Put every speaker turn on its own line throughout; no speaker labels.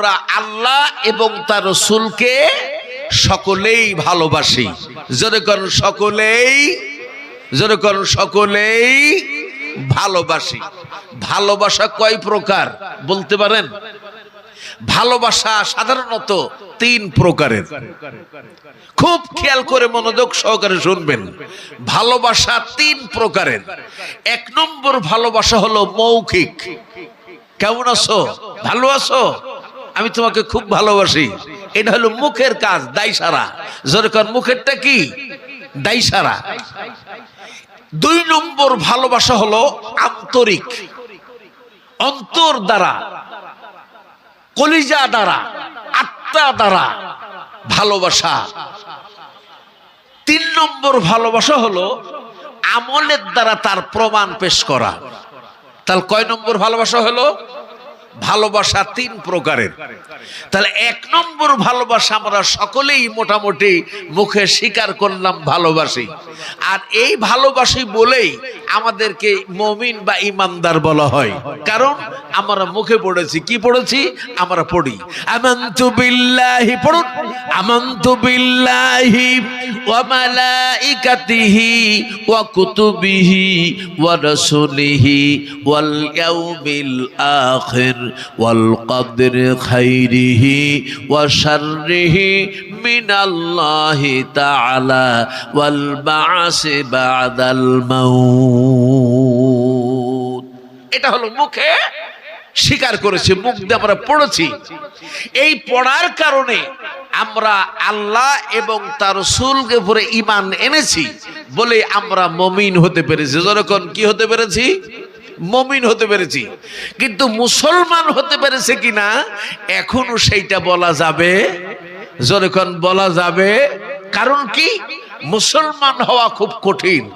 আমরা আল্লাহ এবং তার রসুলকে সকলেই ভালোবাসি। যদি করুন সকলেই যদি করুন সকলেই ভালোবাসি। ভালোবাসা কয় প্রকার বলতে পারেন? ভালোবাসা সাধারণত তিন প্রকারের। খুব খেয়াল করে মনোযোগ সহকারে শুনবেন। ভালোবাসা তিন প্রকারের। এক নম্বর ভালোবাসা হলো মৌখিক। কেমন আছো? ভালো আছো? আমি তোমাকে খুব ভালোবাসি। এটা হলো মুখের কাজ দাই সারা। যেরকম মুখেরটা কি? দাই সারা। দুই নম্বর ভালোবাসা হলো আন্তরিক। অন্তর দ্বারা, কলিজা দ্বারা, আত্মা দ্বারা ভালোবাসা। তিন নম্বর ভালোবাসা হলো আমলের দ্বারা তার প্রমাণ পেশ করা। তাহলে কয় নম্বর ভালোবাসা হলো? ভালোবাসা তিন প্রকারের। তাহলে এক নম্বর ভালোবাসা আমরা সকলেই মোটামুটি মুখে স্বীকার করলাম, ভালোবাসি। আর এই ভালোবাসি বলেই আমাদেরকে মমিন বা ইমানদার বলা হয়। কারণ আমরা মুখে পড়েছি, কি পড়েছি? আমরা পড়ি, আমান্তু বিল্লাহি পড়ুন, আমান্তু বিল্লাহি ওয়া মালাইকাতিহি ওয়া কুতুবিহি ওয়া রাসূলিহি ওয়াল ইয়াউমিল আখির খাইরিহি ওয়া শাররিহি মিনাল্লাহি তাআলা ওয়াল বা'সি বা'দাল মাউত। এটা হলো মুখে স্বীকার করেছি, মুখ দিয়ে আমরা পড়েছি। এই পড়ার কারণে আমরা আল্লাহ এবং তার রসুলকে উপরে ইমান এনেছি বলে আমরা মমিন হতে পেরেছি। যখন কি হতে পেরেছি? মমিন হতে পেরেছি। কিন্তু মুসলমান হতে পেরেছে কিনা, এখনও সেইটা বলা যাবে। যখন বলা যাবে। কারণ কি? মুসলমান হওয়া খুব কঠিন।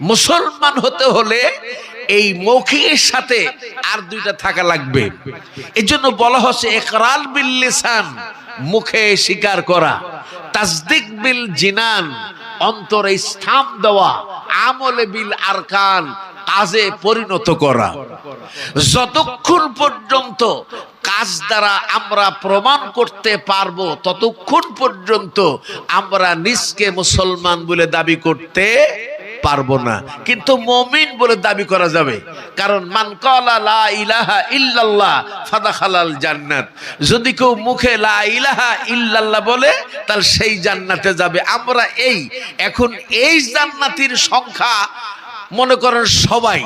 মুসলমান হতে হলে এই মৌখিকের সাথে আর দুইটা থাকা লাগবে। এই জন্য বলা হচ্ছে একরাল বিল লিসান, মুখে স্বীকার করা। তাসদিক বিল জিনান, অন্তরে স্থান দেওয়া। আমলে বিল আরকান কাজে পরিণত করা। যতক্ষণ পর্যন্ত কাজ দ্বারা আমরা প্রমাণ করতে পারব, ততক্ষণ পর্যন্ত আমরা নিজকে মুসলমান বলে দাবি করতে পারব না। কিন্তু মমিন বলে দাবি করা যাবে। কারণ, মান জান্নাত। যদি কেউ মুখে লা ইলাহা ইল্লাল্লাহ বলে, তাহলে সেই জান্নাতে যাবে। আমরা এই, এখন এই জান্নাতির সংখ্যা মনে করেন সবাই,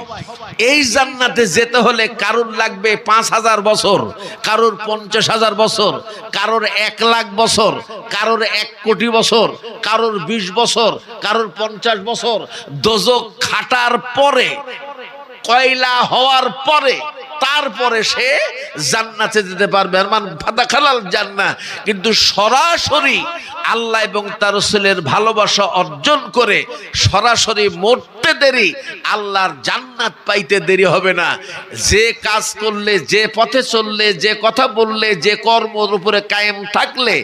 এই জান্নাতে যেতে হলে কারোর লাগবে পাঁচ হাজার বছর, কারোর পঞ্চাশ হাজার বছর, কারোর এক লাখ বছর, কারোর এক কোটি বছর, কারোর বিশ বছর, কারোর পঞ্চাশ বছর, দোজক খাটার পরে, কয়লা হওয়ার পরে তারপরে সে জান্নাতে যেতে পারবে। মান ফাদা খালাল জান্না কিন্তু সরাসরি আল্লাহ এবং তার রসুলের ভালোবাসা অর্জন করে সরাসরি মরতে দেরি, আল্লাহর জান্নাত পাইতে দেরি হবে না। যে কাজ করলে, যে পথে চললে, যে কথা বললে, যে কর্মর উপরে কায়েম থাকলে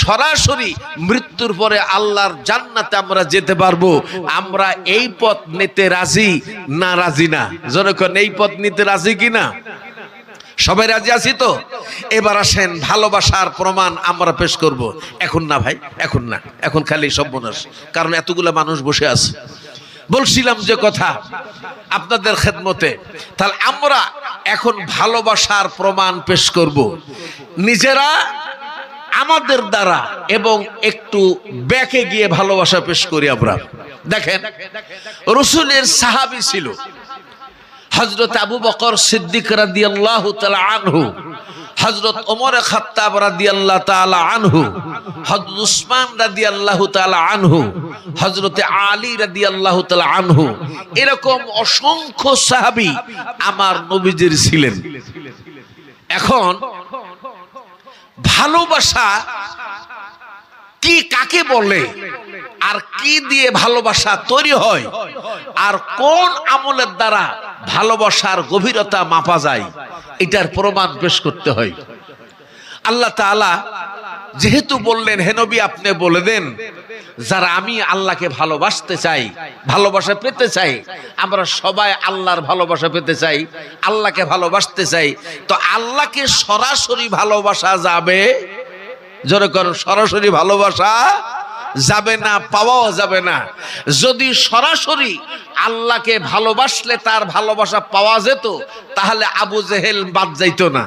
সরাসরি মৃত্যুর পরে আল্লাহর জান্নাতে আমরা যেতে পারব। আমরা এই পথ নিতে রাজি না রাজি না? যখন এই পথ নিতে রাজি কিনা সবাই রাজি আছি তো? এবার আসেন, ভালোবাসার প্রমাণ আমরা পেশ করব। এখন না ভাই, এখন না। এখন খালি সব সর্বনাশ। কারণ এতগুলো মানুষ বসে আছে। বলছিলাম যে কথা, আপনাদের খেদমতে। তাহলে আমরা এখন ভালোবাসার প্রমাণ পেশ করব। নিজেরা, আমাদের দ্বারা এবং একটু ব্যাকে গিয়ে ভালোবাসা পেশ করি আমরা। দেখেন, রসুলের সাহাবি ছিল। হজরত আবু বকর সিদ্দিক রাদিয়াল্লাহু তাআলা আনহু হজরত ওমর খাত্তাব রাদিয়াল্লাহু তাআলা আনহু, হযরত উসমান রাদিয়াল্লাহু তাআলা আনহু, হযরত আলী রাদিয়াল্লাহু তাআলা আনহু, এরকম অসংখ্য সাহাবী আমার নবীজির ছিলেন। এখন ভালোবাসা কি কাকে বলে আর কি দিয়ে ভালোবাসা তৈরি হয় আর কোন আমলের দ্বারা ভালোবাসার গভীরতা মাপা যায়। এটার প্রমাণ পেশ করতে হয়। আল্লাহ তাআলা যেহেতু বললেন হেনবি আপনি বলে দেন, যারা আমি আল্লাহকে ভালোবাসতে চাই, ভালোবাসা পেতে চাই, আমরা সবাই আল্লাহর ভালোবাসা পেতে চাই, আল্লাহকে ভালোবাসতে চাই, তো আল্লাহকে সরাসরি ভালোবাসা যাবে? জোরে সরাসরি ভালোবাসা যাবে না, পাওয়াও যাবে না। যদি সরাসরি আল্লাহকে ভালোবাসলে তার ভালোবাসা পাওয়া যেত, তাহলে আবু জেহেল বাদ যাইতো না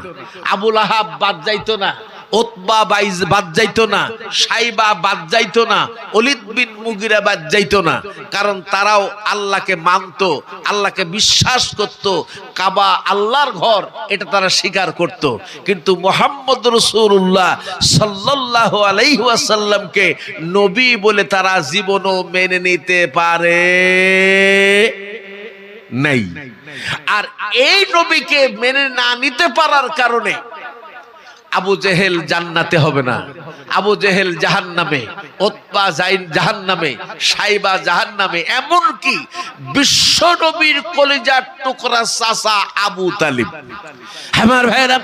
আবুল আহাব বাদ যাইতো না। ওতবা বাইজ বাদ যাইতো না, সাইবা বাদ যাইতো না অলিদ বিন মুগিরা বাদ যাইতো না। কারণ তারাও আল্লাহকে মানত, আল্লাহকে বিশ্বাস করত। কাবা আল্লাহর ঘর, এটা তারা স্বীকার করত। কিন্তু মোহাম্মদ রসুল্লাহ সাল্লাহ আলাইহাসাল্লামকে নবী বলে তারা জীবনও মেনে নিতে পারে নাই। আর এই নবীকে মেনে না নিতে পারার কারণে আবু জেহেল জান্নাতে হবে না। আবু জেহেল জাহান নামে ওতবা জাইন জাহান নামে সাইবা জাহান নামে এমনকি বিশ্ব নবীর কলিজার টুকরা চাষা আবু তালিব। আমার ভাইরা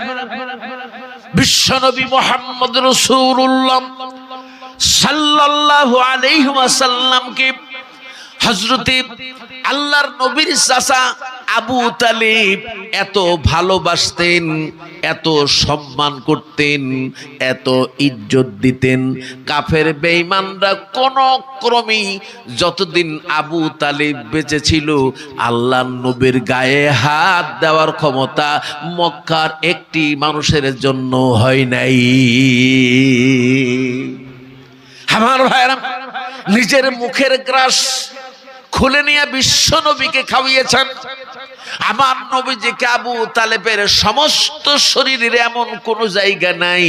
বিশ্ব নবী মোহাম্মদ রসুল্লাহ সাল্লাল্লাহু আলাইহি ওয়াসাল্লামকে হজরতে আল্লাহর নবীর চাচা আবু তালিব এত ভালোবাসতেন, এত সম্মান করতেন, এত ইজ্জত দিতেন। কাফের বেঈমানরা কোন ক্রমেই যতদিন আবু তালিব বেঁচে ছিল, আল্লাহর নবীর গায়ে হাত দেওয়ার ক্ষমতা মক্কার একটি মানুষের জন্য হয় নাই। আমার ভাইরা নিজের মুখের গ্রাস খুলে নিয়ে বিশ্ব নবীকে খাওয়িয়েছেন। আমার নবীজিকে আবু তালেবের সমস্ত শরীরের এমন কোন জায়গা নাই,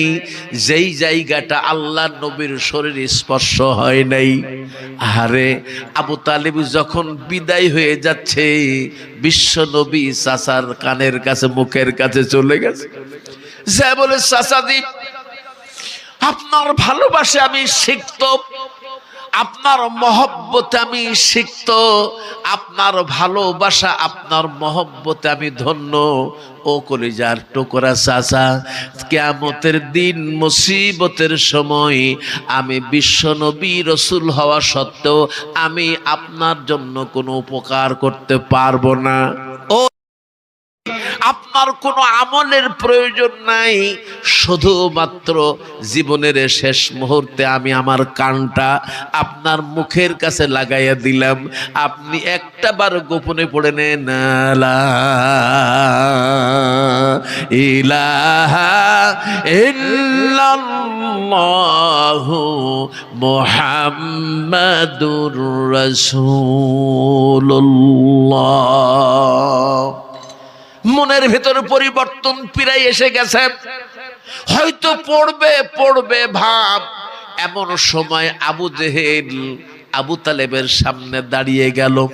যেই জায়গাটা আল্লাহ নবীর শরীর স্পর্শ হয় নাই। আরে আবু তালেব যখন বিদায় হয়ে যাচ্ছে, বিশ্ব নবী চাচার কানের কাছে, মুখের কাছে চলে গেছে। যা বলে চাচাদি আপনার ভালোবাসে আমি শিখত আপনার মহব্বতে আমি শিখত আপনার ভালোবাসা, আপনার মহব্বতে আমি ধন্য। ও কলিজার টুকরা চাচা, কেয়ামতের দিন মুসিবতের সময় আমি বিশ্ব নবী রসুল হওয়া সত্ত্বেও আমি আপনার জন্য কোনো উপকার করতে পারব না। ও আপনার কোনো আমলের প্রয়োজন নাই। শুধুমাত্র জীবনের শেষ মুহূর্তে আমি আমার কানটা আপনার মুখের কাছে লাগাইয়া দিলাম। আপনি একটা বার গোপনে পড়ে নেন ইল্লাল্লাহু মুহাম্মাদুর রাসূলুল্লাহ। মনের ভেতরে পরিবর্তন পিরাই এসে গেছে। হয়তো পড়বে পড়বে ভাব। এমন সময় আবু জেহেল আবু তালেবের সামনে দাঁড়িয়ে গেল।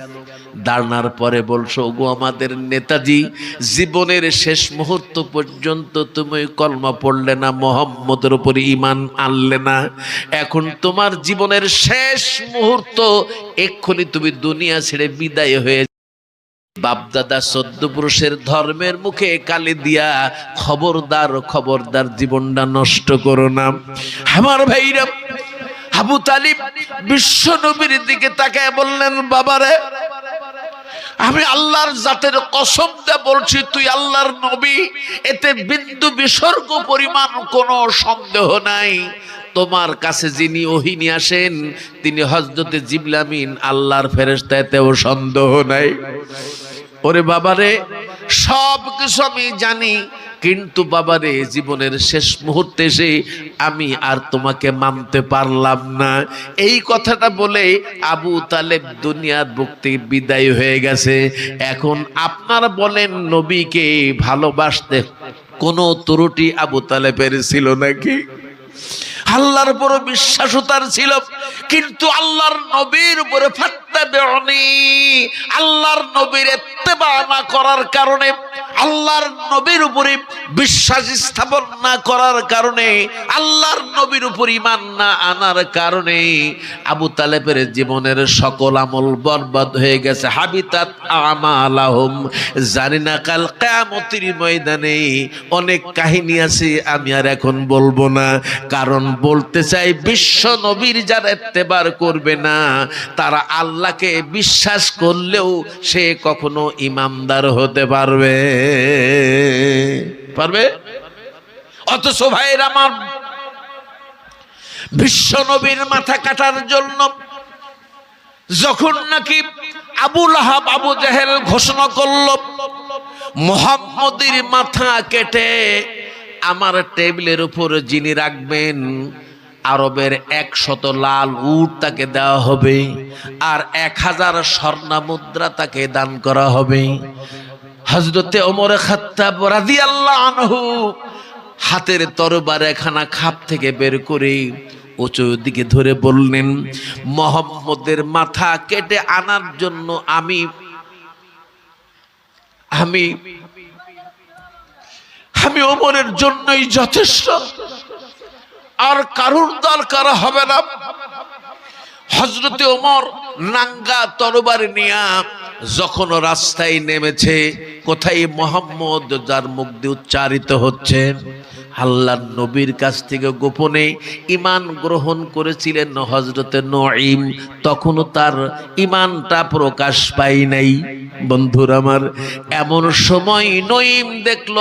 দাঁড়ানোর পরে বলছো গো আমাদের নেতাজি, জীবনের শেষ মুহূর্ত পর্যন্ত তুমি কলমা পড়লে না, মোহাম্মদের উপর ইমান আনলে না। এখন তোমার জীবনের শেষ মুহূর্ত, এক্ষুনি তুমি দুনিয়া ছেড়ে বিদায় হয়ে বাপদাদা সদ্য পুরুষের ধর্মের মুখে কালি দিয়া খবরদার খবরদার জীবনটা নষ্ট করো না। আমার ভাইরা, আবু তালিব বিশ্ব নবীর দিকে তাকায় বললেন, বাবারে, আমি আল্লাহর জাতের কসম দে বলছি, তুই আল্লাহর নবী, এতে বিন্দু বিসর্গ পরিমাণ কোনো সন্দেহ নাই। তোমার কাছে যিনি ওহিনী আসেন, তিনি হজরতে জিবলামিন আল্লাহর ফেরেস্তা এতেও সন্দেহ নাই। ওরে বাবারে সব কিছু আমি জানি, কিন্তু বাবারে, জীবনের শেষ মুহূর্তে এসে আমি আর তোমাকে মানতে পারলাম না। এই কথাটা বলে আবু তালেব দুনিয়ার বুক বিদায় হয়ে গেছে। এখন আপনারা বলেন, নবীকে ভালোবাসতে কোনো ত্রুটি আবু তালেবের ছিল নাকি? আল্লাহর উপর বিশ্বাস তার ছিল। কিন্তু আল্লাহর নবীর উপরে ফাত্তা বেড়নি আল্লাহর নবীর এত্তেবা না করার কারণে আল্লাহর নবীর উপরে বিশ্বাস স্থাপন না করার কারণে, আল্লাহর নবীর উপর ইমান না আনার কারণে আবু তালেবের জীবনের সকল আমল বরবাদ হয়ে গেছে। হাবিতাত আমালাহুম। জানি না কাল কিয়ামতের ময়দানে অনেক কাহিনী আছে, আমি আর এখন বলব না। কারণ বলতে চাই, বিশ্ব নবীর যারা এত্তেবার করবে না, তারা আল্লাহকে বিশ্বাস করলেও সে কখনো ইমানদার হতে পারবে। পারবে? অথচ ভাইয়ের আমার বিশ্ব নবীর মাথা কাটার জন্য যখন নাকি আবুল আহাব আবু জাহেল ঘোষণা করল, মোহাম্মদের মাথা কেটে আমার টেবিলের উপর যিনি রাখবেন, আরবের একশত লাল উট তাকে দেওয়া হবে আর এক হাজার স্বর্ণা মুদ্রা তাকে দান করা হবে। হজরতে ওমর খাত্তাব রাদিয়াল্লাহু আনহু হাতের তরবার এখানা খাপ থেকে বের করে উঁচু দিকে ধরে বললেন, মোহাম্মদের মাথা কেটে আনার জন্য আমি আমি আমি ওমরের জন্যই যথেষ্ট। আর কারুর দরকার হবে না। হজরতে ওমর নাঙ্গা তরবারি নিয়া যখন রাস্তায় নেমেছে, কোথায় মোহাম্মদ যার মুখ দিয়ে উচ্চারিত হচ্ছে? আল্লাহ নবীর কাছ থেকে গোপনে ইমান গ্রহণ করেছিলেন হজরতে নঈম। তখনও তার ইমানটা প্রকাশ পাই নাই। বন্ধুর আমার, এমন সময় নঈম দেখল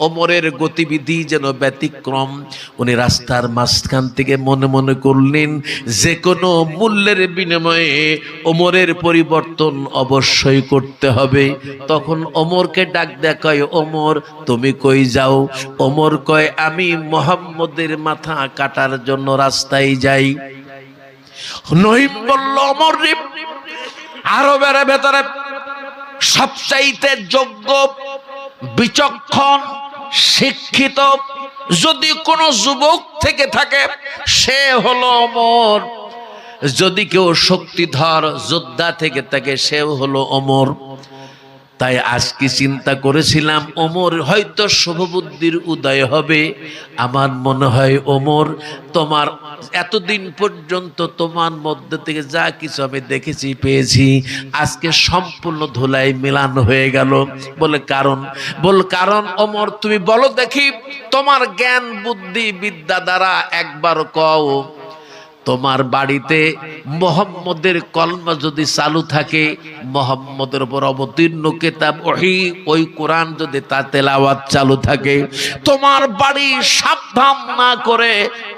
ওমরের গতিবিধি যেন ব্যতিক্রম। উনি রাস্তার মাঝখান থেকে মনে মনে করলেন, যে কোনো মূল্যের বিনিময়ে ওমরের পরিবর্তন অবশ্যই করতে হবে। তখন ওমরকে ডাক দেখায় ওমর তুমি কই যাও? ওমর কয়, আমি মোহাম্মদের মাথা কাটার জন্য রাস্তায় যাই। নহিম বলল, অমর আরও বেড়ে ভেতরে সবচাইতে যোগ্য, বিচক্ষণ শিক্ষিত যদি কোনো যুবক থেকে থাকে, সে হলো অমর। যদি কেউ শক্তিধর যোদ্ধা থেকে থাকে, সেও হলো অমর। তাই আজকে চিন্তা করেছিলাম, ওমর হয়তো শুভবুদ্ধির উদয় হবে। আমার মনে হয়, ওমর, তোমার এতদিন পর্যন্ত তোমার মধ্যে থেকে যা কিছু আমি দেখেছি, পেয়েছি, আজকে সম্পূর্ণ ধুলাই মিলান হয়ে গেল। বলে কারণ, বল কারণ, ওমর, তুমি বলো দেখি, তোমার জ্ঞান, বুদ্ধি, বিদ্যা দ্বারা একবার কও। তোমার বাড়িতে মোহাম্মদের কলমা যদি চালু থাকে, মোহাম্মদের উপর অবতীর্ণ কেতাব, ওহি, ওই কোরআন যদি তা তেলাওয়াত চালু থাকে, তোমার বাড়ি সাবধান না করে,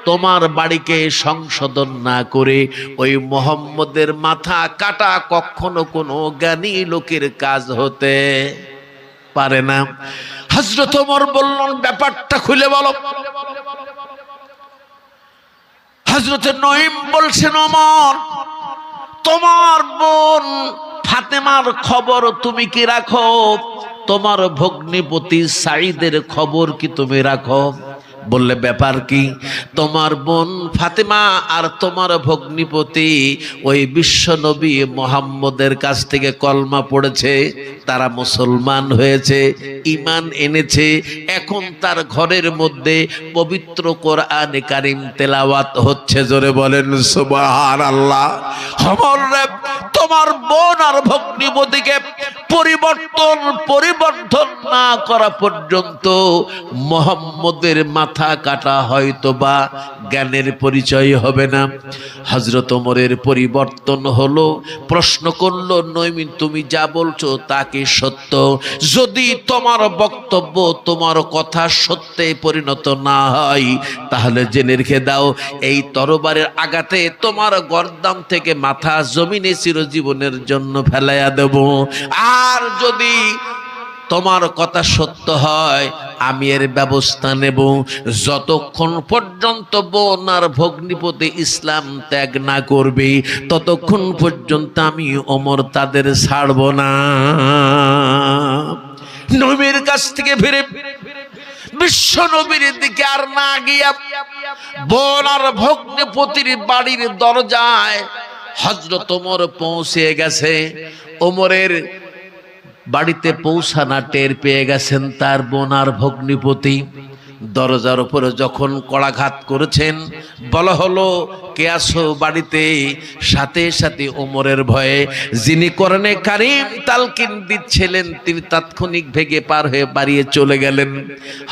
তোমার বাড়িকে সংশোধন না করে, ওই মোহাম্মদের মাথা কাটা কখনো কোনো জ্ঞানী লোকের কাজ হতে পারে না। হজরত ওমর বললেন ব্যাপারটা খুলে বলো। হজরত নঈম বলছেন অমর তোমার বোন ফাতেমার খবর তুমি কি রাখো? তোমার ভগ্নিপতি সাইদের খবর কি তুমি রাখো? বললে ব্যাপার কি? তোমার বোন ফাতেমা আর তোমার ভগ্নিপতি ওই বিশ্ব নবী মোহাম্মদের কাছ থেকে কলমা পড়েছে তারা মুসলমান হয়েছে ইমান এনেছে এখন তার ঘরের মধ্যে পবিত্র কোরআন কারিম তেলাওয়াত হচ্ছে। জোরে বলেন সুবহান আল্লাহ আমার রে, তোমার বোন আর ভগ্নিপতিকে পরিবর্তন পরিবর্তন না করা পর্যন্ত মোহাম্মদের মাথা কাটা হয়তো বা জ্ঞানের পরিচয় হবে না। হজরত ওমরের পরিবর্তন হলো, প্রশ্ন করল, নৈমিন, তুমি যা বলছো তা কি সত্য? যদি তোমার বক্তব্য তোমার কথা সত্যে পরিণত না হয়, তাহলে জেনে রেখে দাও, এই তরবারের আঘাতে তোমার গর্দান থেকে মাথা জমিনে চিরজীবনের জন্য ফেলাইয়া দেব। আর যদি তোমার কথা সত্য হয়, আমি এর ব্যবস্থা নেব। যতক্ষণ পর্যন্ত বোন আর ভগ্নিপতি ইসলাম ত্যাগ না করবে, ততক্ষণ পর্যন্ত আমি অমর তাদের ছাড়ব না। নবীর কাছ থেকে ফিরে বিশ্ব নবীর দিকে আর না গিয়া বোন আর ভগ্নিপতির বাড়ির দরজায় হজরত ওমর পৌঁছে গেছে। ওমরের বাড়িতে পৌঁছানা টের পেয়ে গেছেন তার বোনার ভগ্নিপতি। দরজার উপরে যখন কড়াঘাত করেছেন, বলা হলো, কে আসো বাড়িতে? সাথে সাথে ওমরের ভয়ে, যিনি করণে কারিম, তালকিন দিচ্ছিলেন, তিনি তাৎক্ষণিক ভেগে পার হয়ে বাড়িয়ে চলে গেলেন।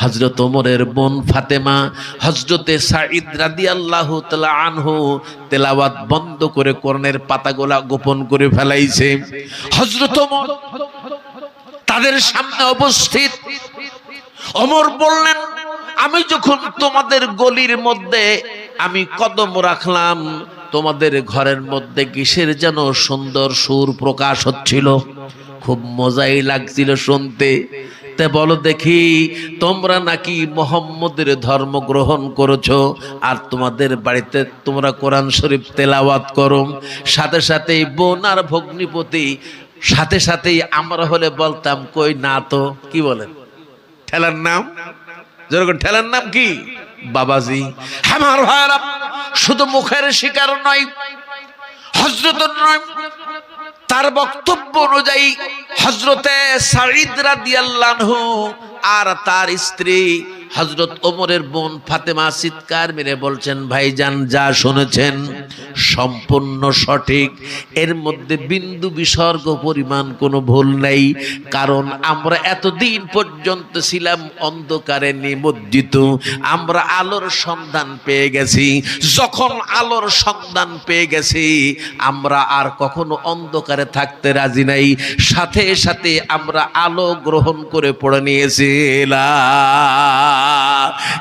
হজরত ওমরের বোন ফাতেমা হজরতে সাঈদ রাদি আল্লাহ আনহু, তেলাওয়াত বন্ধ করে করণের পাতাগোলা গোপন করে ফেলাইছে। হজরত ওমর তাদের সামনে উপস্থিত। অমর বললেন আমি যখন তোমাদের গলির মধ্যে আমি কদম রাখলাম, তোমাদের ঘরের মধ্যে কিসের যেন সুন্দর সুর প্রকাশ হচ্ছিল? খুব মজাই লাগছিল শুনতে। বলো দেখি, তোমরা নাকি মোহাম্মদের ধর্ম গ্রহণ করেছ, আর তোমাদের বাড়িতে তোমরা কোরআন শরীফ তেলাওয়াত করো। সাথে সাথেই বোন আর ভগ্নিপতি, সাথে সাথেই আমরা হলে বলতাম, কই না তো? কি বলেন? ঠেলার নাম? যেরকম ঠেলার নাম কি? বাবাজি। আমার ভাইরা, শুধু মুখের শিকার নয় হজরত নয় তার বক্তব্য অনুযায়ী হজরতে সাঈদ রাদিয়াল্লাহু আর তার স্ত্রী হজরত ওমরের বোন ফাতেমা চিৎকার মেরে বলছেন, ভাইজান, যা শুনেছেন সম্পূর্ণ সঠিক। এর মধ্যে বিন্দু বিসর্গ পরিমাণ কোনো ভুল নেই, কারণ আমরা এতদিন পর্যন্ত ছিলাম অন্ধকারে নিমজ্জিত। আমরা আলোর সন্ধান পেয়ে গেছি। যখন আলোর সন্ধান পেয়ে গেছি, আমরা আর কখনো অন্ধকারে থাকতে রাজি নাই। সাথে সাথে আমরা আলো গ্রহণ করে পড়ে নিয়েছি লা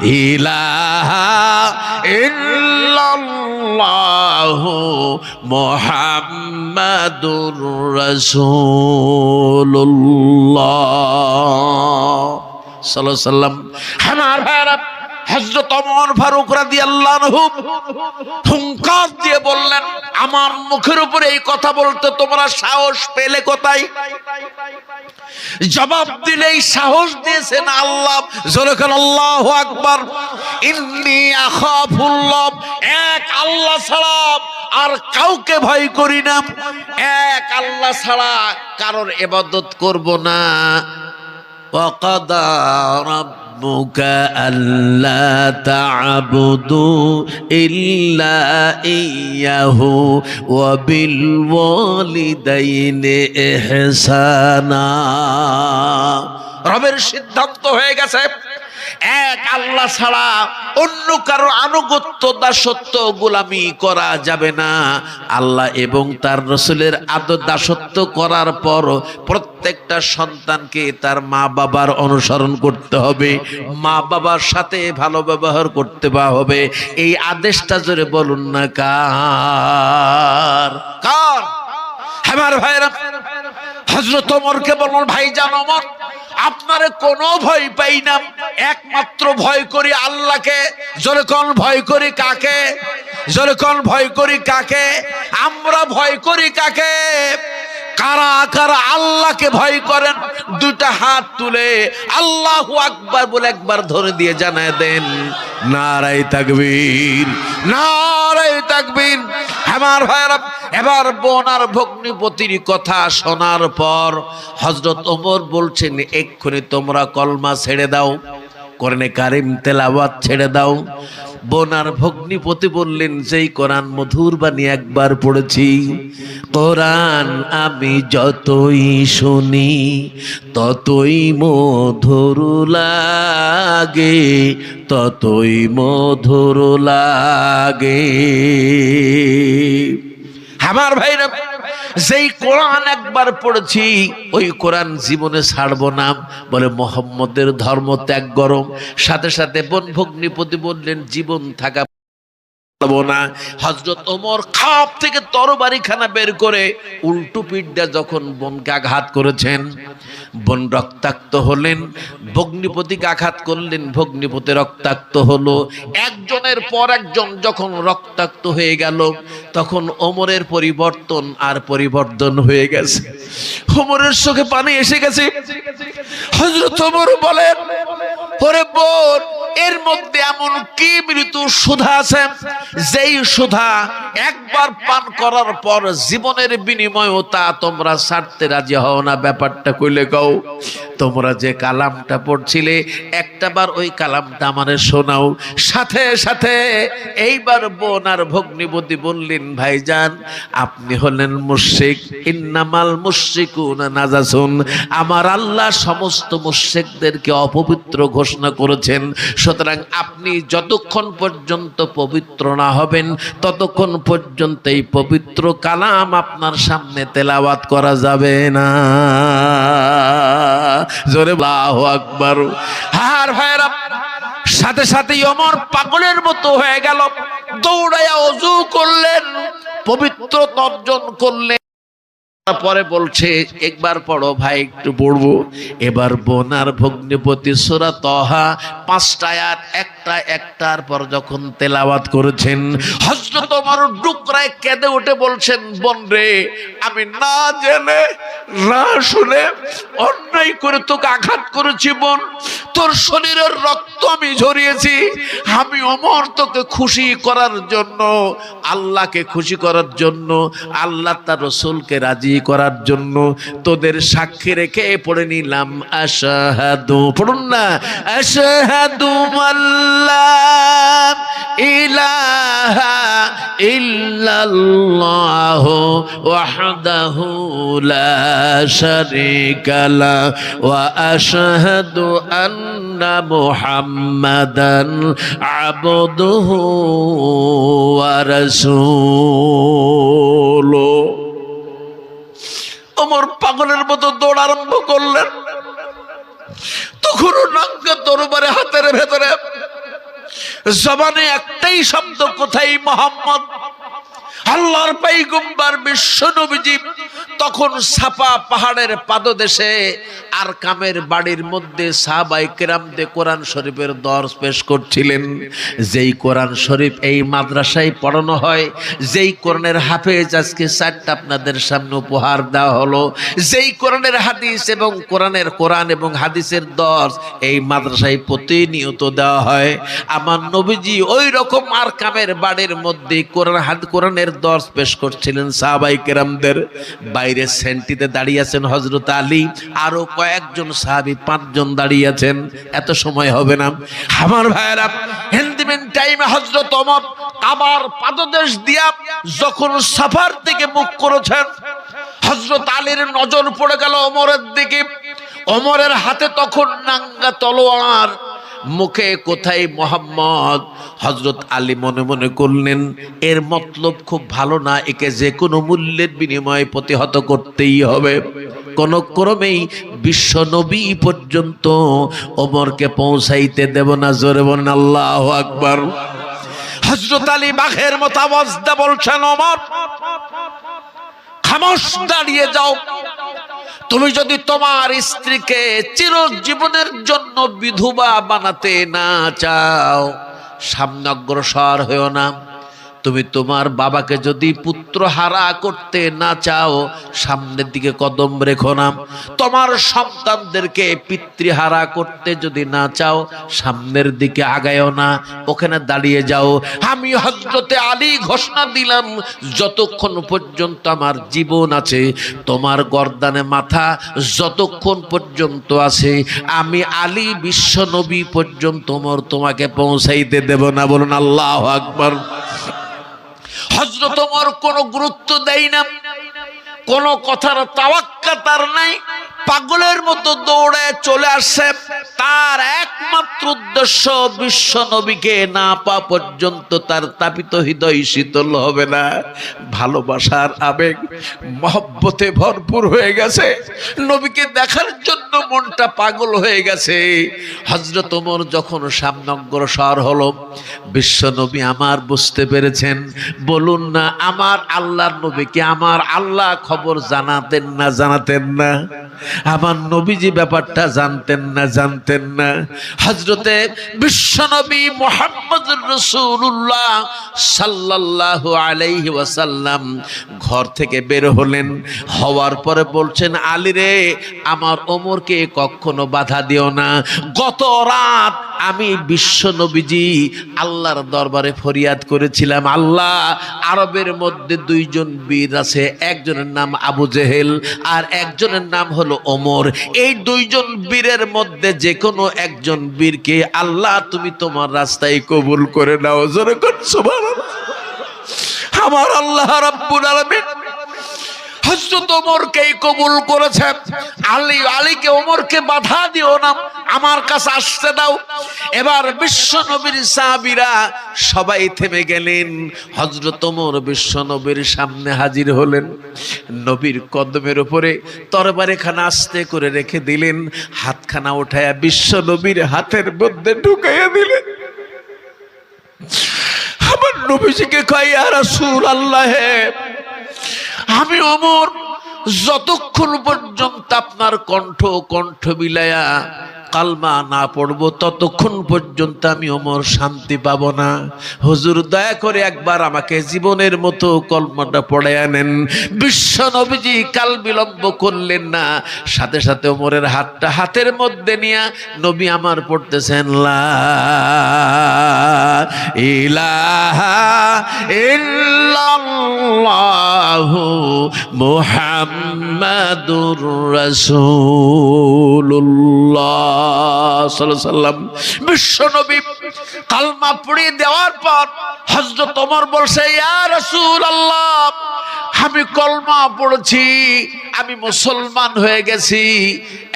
ইলাহা ইল্লাল্লাহু মুহাম্মাদুর রাসূলুল্লাহ। সাল্লাল্লাহু আলাইহি সাল্লাম আমার ভাইরা হজরত অমর ফারুক রাদি আল্লাহ হুঙ্কার দিয়ে বললেন, আমার মুখের উপরে এই কথা বলতে তোমরা সাহস পেলে কোথায়? জবাব দিলেই সাহস দিয়েছেন আল্লাহ। আল্লাহ আকবার। ইন্নি আখাফুল্লাহ। এক আল্লাহ ছাড়া আর কাউকে ভয় করি না। এক আল্লাহ ছাড়া কারোর এবাদত করব না। ربك ألا تعبدوا إلا إياه وبالوالدين إحسانا রবের সিদ্ধান্ত হয়ে গেছে এক আল্লাহ ছাড়া অন্য কারও আনুগত্য দাসত্ব গোলামি করা যাবে না। আল্লাহ এবং তার রসুলের আদর দাসত্ব করার পর প্রত্যেকটা সন্তানকে তার মা বাবার অনুসরণ করতে হবে। মা বাবার সাথে ভালো ব্যবহার করতে বা হবে। এই আদেশটা জোরে বলুন না কার? কার? আমার ভাইরা হজরত ওমরকে বলুন ভাই, জান ওমর, আপনারে কোনো ভয় পাই না। একমাত্র ভয় করি আল্লাহকে যখন ভয় করি কাকে যখন ভয় করি কাকে, আমরা ভয় করি কাকে। কারা কারা আল্লাহকে ভয় করেন? দুটা হাত তুলে আল্লাহু আকবার বলে একবার ধরে দিয়ে জানায় দেন নারাই তাকবীর নারাই তাকবীর। আমার ভাইরা এবার বোন আর ভগ্নিপতির কথা শোনার পর হজরত ওমর বলছেন, এক্ষুনি তোমরা কলমা ছেড়ে দাও করনে কারিম তেলাওয়াত ছেড়ে দাও। বোন আর ভগ্নিপতি বললেন, যেই কোরআন মধুর বাণী একবার পড়েছি, কোরআন আমি যতই শুনি, ততই মধুর লাগে, ততই মধুর লাগে। আমার ভাইরা যেই কোরআন একবার পড়েছি, ওই কোরআন জীবনে ছাড়ব না। বলে, মোহাম্মদের ধর্ম ত্যাগ গরম। সাথে সাথে বন ভগ্নিপতি বললেন, জীবন থাকা হজরত ওমর খাপ থেকে তরবারি খানা বের করে উল্টো পিঠটা যখন বোনকে আঘাত করেছেন, বোন রক্তাক্ত হলেন, ভগ্নিপতিকে আঘাত করলেন, ভগ্নিপতি রক্তাক্ত হলো। একজনের পর একজন যখন রক্তাক্ত হয়ে গেল, তখন ওমরের পরিবর্তন আর পরিবর্তন হয়ে গেছে। ওমরের চোখে পানি এসে গেছে। হজরত ওমর বলেন ওরে বোন, এর মধ্যে এমন কি মৃত্যু সুধা আছে? যেই সুধা একবার পান করার পর জীবনের বিনিময়ও তা তোমরা ছাড়তে রাজি হও না। ব্যাপারটা কইলে কও, তোমরা যে কালামটা পড়ছিলে, একটাবার ওই কালামটা আমারে শোনাও। সাথে সাথে এইবার বোন আর ভগ্নিপতি বললেন, ভাইজান, আপনি হলেন মুশরিক। ইন্নামাল মুশরিকুন নাজাসুন। আমার আল্লাহ সমস্ত মুশরিকদেরকে অপবিত্র ঘোষণা করেছেন, সুতরাং আপনি যতক্ষণ পর্যন্ত পবিত্র না হবেন, ততক্ষণ পর্যন্ত এই পবিত্র কালাম আপনার সামনে তেলাওয়াত করা যাবে না। জোরে আল্লাহু আকবার। হার ভাইরা সাথে সাথে অমর পাগলের মতো হয়ে গেল। দৌড়াইয়া অজু করলেন, পবিত্র অর্জন করলেন। পরে বলছে, একবার পড়ো ভাই, একটু পড়ব। এবার বোনার ভগ্নিপতি সুরা তহা পাঁচটা আয়াত, একটা একটার পর যখন তেলাওয়াত করেছেন হজরত আমার ডুকরায় কেঁদে উঠে বলছেন, বোন রে, আমি না জেনে, না শুনে অন্যায় করে তোকে আঘাত করেছি, বোন। তোর শরীরের রক্ত আমি ঝরিয়েছি। আমি অমর তোকে খুশি করার জন্য, আল্লাহকে খুশি করার জন্য, আল্লাহ তার রসুলকে রাজি করার জন্য তোদের সাক্ষী রেখে পড়ে নিলাম। আশাহাদু, পড়ুন না। আশাহাদু আল্লাহ। ইলাহা ইল্লাল্লাহ ওয়াহদাহু লা শারীকা লা ওয়া আশহাদু আন্না মুহাম্মাদান আবদুহু ওয়া রাসূলুহু অমর পাগলের মতো দৌড় আরম্ভ করলেন। তখন নাঙ্গা তরবারে হাতের ভেতরে জবানে একটাই শব্দ কোথায় মোহাম্মদ? আল্লাহর পাইগম্বার বিশ্ব নবীজি তখন সাপা পাহাড়ের পাদদেশে আর কামের বাড়ির মধ্যে সাহাবাই কেরামদে কোরআন শরীফের দর্শ পেশ করছিলেন। যেই কোরআন শরীফ এই মাদ্রাসায় পড়ানো হয়, যেই কোরআনের হাফেজ আজকে চারটা আপনাদের সামনে উপহার দেওয়া হলো, যেই কোরআনের হাদিস এবং কোরআনের কোরআন এবং হাদিসের দর্শ এই মাদ্রাসায় প্রতিনিয়ত দেওয়া হয়। আমার নবীজি ওই রকম আর কামের বাড়ির মধ্যে কোরআন হাদ, কোরআনের দর্শ পেশ করছিলেন সাহাবাই কেরামদের। বাইরে সেন্টিতে দাঁড়িয়ে আছেন হজরত আলী। আরও কয়েকজন সাহাবি, পাঁচজন দাঁড়িয়ে আছেন। এত সময় হবে না। আমার ভাইয়েরা আবার পাদদেশ দিয়া যখন সাফার করেছেন হজরত আলীর নজর পড়ে গেল অমরের দিকে। অমরের হাতে তখন নাঙ্গা তলোয়ার মুখে কোথায় মোহাম্মদ? হজরত আলী মনে মনে করলেন, এর মতলব খুব ভালো না, একে যে কোনো মূল্যের বিনিময়ে প্রতিহত করতেই হবে। কোন ক্রমেই বিশ্ব নবী পর্যন্ত ওমরকে পৌঁছাইতে দেব না, জোরে বলেন আল্লাহ আকবর। হজরত আলী বাঘের মতো আওয়াজ দিয়ে বলছেন, ওমর খামোশ দাঁড়িয়ে যাও। তুমি যদি তোমার স্ত্রীকে চিরজীবনের জন্য বিধবা বানাতে না চাও, সামনে অগ্রসর হয়েও না। তুমি তোমার বাবাকে যদি পুত্র হারা করতে না চাও, সামনের দিকে কদম রেখো না। তোমার সন্তানদেরকে পিতৃহারা করতে যদি না চাও, সামনের দিকে আগায়ও না। ওখানে দাঁড়িয়ে যাও। আমি হজরতে আলী ঘোষণা দিলাম, যতক্ষণ পর্যন্ত আমার জীবন আছে, তোমার গর্দানে মাথা যতক্ষণ পর্যন্ত আছে, আমি আলী বিশ্ব নবী পর্যন্ত মোর তোমাকে পৌঁছাইতে দেব না। বলুন আল্লাহ আকবর। হজরত ওমর কোনো গুরুত্ব দেয় না কোনো কথার তাওয়াক্কা তার নাই। পাগলের মতো দৌড়ে চলে আসছে তার একমাত্র উদ্দেশ্য বিশ্ব নবীকে না পা পর্যন্ত তার তাপিত হৃদয় শীতল হবে না। ভালোবাসার আবেগ, মহব্বতে ভরপুর হয়ে গেছে। নবীকে দেখার জন্য মনটা পাগল হয়ে গেছে। হজরত ওমর যখন সামনে অগ্রসর হলো, বিশ্ব নবী আমার বুঝতে পেরেছেন, বলুন না আমার আল্লাহর নবীকে আমার আল্লাহ খবর জানাতেন না জানাতেন না? আমার নবীজি ব্যাপারটা জানতেন না জানতেন না। হজরতে বিশ্বনবী মোহাম্মদ রসুল্লাহ সাল্লাল্লাহু আলাইহি ওয়াসাল্লাম ঘর থেকে বের হলেন, হওয়ার পরে বলছেন, আলী রে, আমার ওমরকে কখনো বাধা দিও না। গত রাত আমি বিশ্ব নবীজি আল্লাহর দরবারে ফরিয়াদ করেছিলাম। আল্লাহ আরবের মধ্যে দুইজন বীর আছে, একজনের নাম আবু জেহেল আর একজনের নাম হলো ওমর, এই দুইজন বীরের মধ্যে যে কোনো একজন বীরকে আল্লাহ তুমি তোমার রাস্তায় কবুল করে নাও। জোরে করছ আমার আল্লাহ রাব্বুল হযরত ওমরকেই কবুল করেছে। আলী, আলীকে ওমরকে বাধা দিও না, আমার কাছে আসতে দাও। এবার বিশ্ব নবীর সাহাবীরা সবাই থেমে গেলেন। হযরত ওমর বিশ্ব নবীর সামনে হাজির হলেন। নবীর কদমের উপরে তরবারিখানা আস্তে করে রেখে দিলেন। হাতখানা উঠায়া বিশ্ব নবীর হাতের মধ্যে ঢুকাইয়া দিলেন। আমার নবীজিকে কয়, ইয়া রাসূলুল্লাহ আমি অমর যতক্ষণ পর্যন্ত আপনার কণ্ঠ কণ্ঠ বিলায়া কালমা না পড়ব, ততক্ষণ পর্যন্ত আমি অমর শান্তি পাব না। হুজুর দয়া করে একবার আমাকে জীবনের মতো কলমাটা পড়ে আনেন। বিশ্ব নবীজি কাল বিলম্ব করলেন না। সাথে সাথে ওমরের হাতটা হাতের মধ্যে নিয়ে নবী আমার পড়তেছেন, লা ইলাহা ইল্লাল্লাহু সাল্লাম বিশ্বনবী কালমা পড়িয়ে দেওয়ার পর হযরত ওমর বলছে, ইয়া রাসূলুল্লাহ, আমি কলমা পড়েছি, আমি মুসলমান হয়ে গেছি,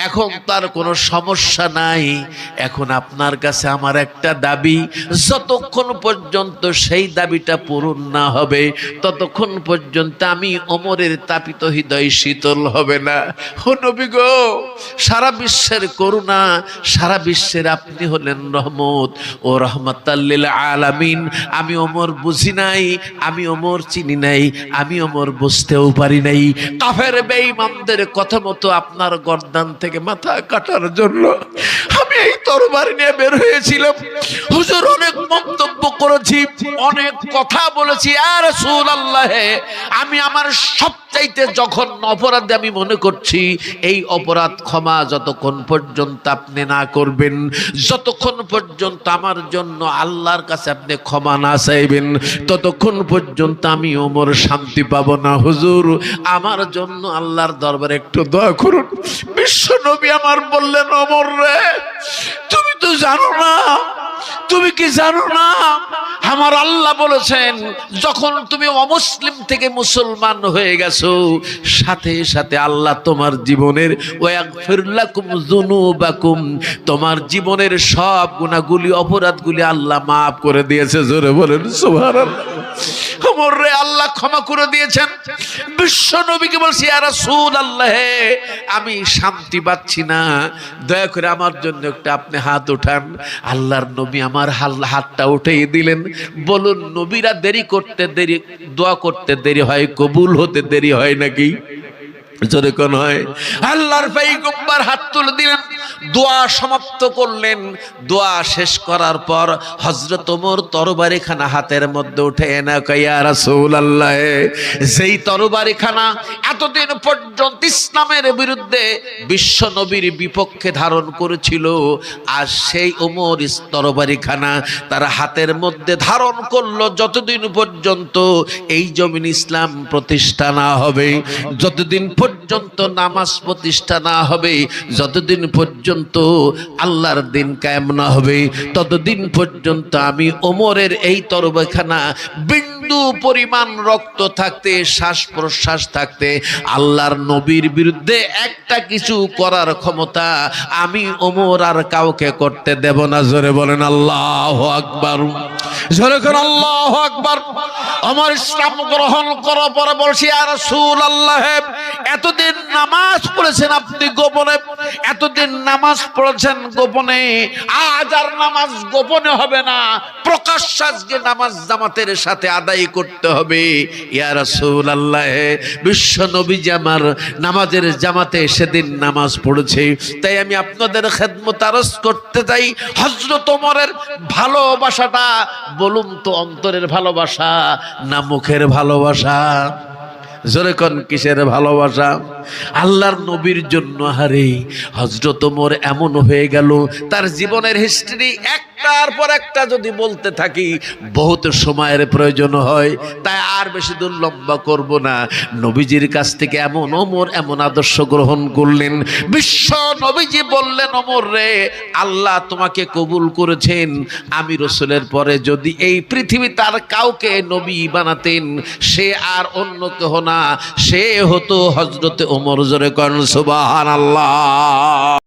এখন তার কোনো সমস্যা নাই, এখন আপনার কাছে আমার একটা দাবি, যতক্ষণ পর্যন্ত সেই দাবিটা পূরণ না হবে, ততক্ষণ পর্যন্ত আমি অমরের তাপিত হৃদয় শীতল হবে না। ও নবী গো, সারা বিশ্বের করুণা সারা বিশ্বের আপনি হলেন রহমত। ও রহমতাল্লিল আলামিন, আমি ওমর বুঝি নাই, আমি ওমর চিনি নাই, আমি ওমর বুঝতেও পারি নাই। কাফের বেঈমানদের কথা মতো আপনার গর্দান থেকে মাথা কাটার জন্য এই তরবারি নিয়ে বের হয়েছিলাম। হুজুর অনেক মন্তব্য করেছি, অনেক কথা বলেছি। আর রাসূলুল্লাহ, আমি আমার সবচাইতে যখন অপরাধে আমি মনে করছি, এই অপরাধ ক্ষমা যতক্ষণ পর্যন্ত আপনি না করবেন, যতক্ষণ পর্যন্ত আমার জন্য আল্লাহর কাছে আপনি ক্ষমা না চাইবেন, ততক্ষণ পর্যন্ত আমি ওমর শান্তি পাবো না। হুজুর, আমার জন্য আল্লাহর দরবারে একটু দয়া করুন। বিশ্ব নবী আমার বললেন, ওমর রে তুমি তো জানো না। তুমি কি জানো না? আমার আল্লাহ বলেছেন, যখন তুমি অমুসলিম থেকে মুসলমান হয়ে গেছো, সাথে সাথে আল্লাহ তোমার জীবনের তোমার জীবনের সব গুনাহগুলি অপরাধগুলি আল্লাহ মাফ করে দিয়েছে। জোরে বলেন, সুবহানাল্লাহ। আমার রে আল্লাহ ক্ষমা করে দিয়েছেন। বিশ্ব নবীকে বলছি আর সুন আল্লাহ আমি শান্তি পাচ্ছি না। দয়া করে আমার জন্য একটা আপনি হাত উঠান। আল্লাহর নবী আমার হাতটা উঠিয়ে দিলেন। বলুন, নবীরা দেরি করতে দেরি, দোয়া করতে দেরি হয়, কবুল হতে দেরি হয় নাকি? জোরে কোন হয়, আল্লাহর পয়গম্বর হাত তুলে দিলেন, দোয়া সমাপ্ত করলেন। দোয়া শেষ করার পর হযরত ওমর তরবারিখানা হাতের মধ্যে উঠে এনা কইয়া রাসূলুল্লাহ, যেই তরবারিখানা এতদিন পর্যন্ত ইসলামের বিরুদ্ধে বিশ্ব নবীর বিপক্ষে ধারণ করেছিল, আর সেই ওমর তরবারিখানা তার হাতের মধ্যে ধারণ করল, যতদিন পর্যন্ত এই জমিন ইসলাম প্রতিষ্ঠা না হবে, যতদিন নামাজ প্রতিষ্ঠা না হবে, যতদিন পর্যন্ত আল্লাহর দিন কায়েম না হবে, ততদিন পর্যন্ত আমি ওমরের এই তরবাখানা বিন্দু পরিমাণ রক্ত থাকতে শ্বাস প্রশ্বাস থাকতে, আল্লাহর নবীর বিরুদ্ধে একটা কিছু করার ক্ষমতা আমি ওমর আর কাউকে করতে দেব না। জোরে বলেন, আল্লাহ আকবার। জোরে করে আল্লাহ আকবার। আমার ইসলাম গ্রহণ করার পরে বলছি আর সুল আল্লাহ এতদিন নামাজ পড়েছেন আপনি গোপনে, এতদিন নামাজ পড়েছেন গোপনে, আজ আর নামাজ গোপনে হবে না। প্রকাশ্য আজকে নামাজ জামাতের সাথে আদায় করতে হবে। ইয়া রাসূলুল্লাহ, বিশ্ব নবীজি আমার নামাজের জামাতে সেদিন নামাজ পড়েছে। তাই আমি আপনাদের খেদমত আরজ করতে চাই। হজরত ওমরের ভালোবাসাটা বলুন তো অন্তরের ভালোবাসা না মুখের ভালোবাসা? জোরে কোন কিসের ভালোবাসা? আল্লাহর নবীর জন্য হারে হজরত মোর এমন হয়ে গেল, তার জীবনের হিস্ট্রি একটার পর একটা যদি বলতে থাকি, বহুত সময়ের প্রয়োজন হয়, তাই আর বেশি দূর লম্বা করব না। নবীজির কাছ থেকে এমন ওমর এমন আদর্শ গ্রহণ করলেন। বিশ্ব নবীজি বললেন ওমর রে, আল্লাহ তোমাকে কবুল করেছেন। আমি রসুলের পরে যদি এই পৃথিবী তার কাউকে নবী বানাতেন, সে আর অন্য কেহ না। সে হতো হজরতে ওমর, জোরে করেন সুবাহান আল্লাহ